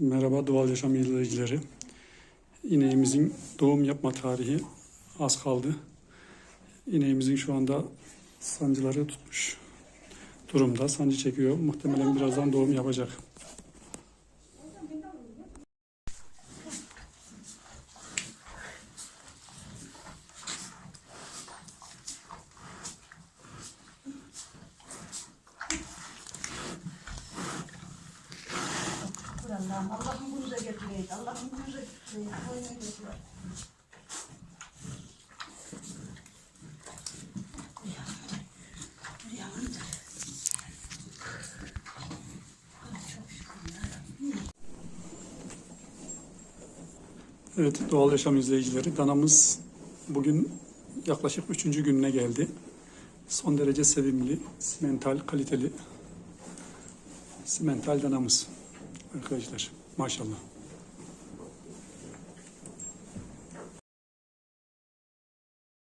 Merhaba doğal yaşam izleyicileri. İneğimizin doğum yapma tarihi az kaldı. İneğimizin şu anda sancıları tutmuş durumda. Sancı çekiyor. Muhtemelen birazdan doğum yapacak. Allah'ım Allah'ım bunu da getireyim. Allah'ım bunu da getireyim. Koyuna getireyim. Evet doğal yaşam izleyicileri danamız bugün yaklaşık üçüncü gününe geldi. Son derece sevimli, simental, kaliteli simental danamız arkadaşlar. Maşallah.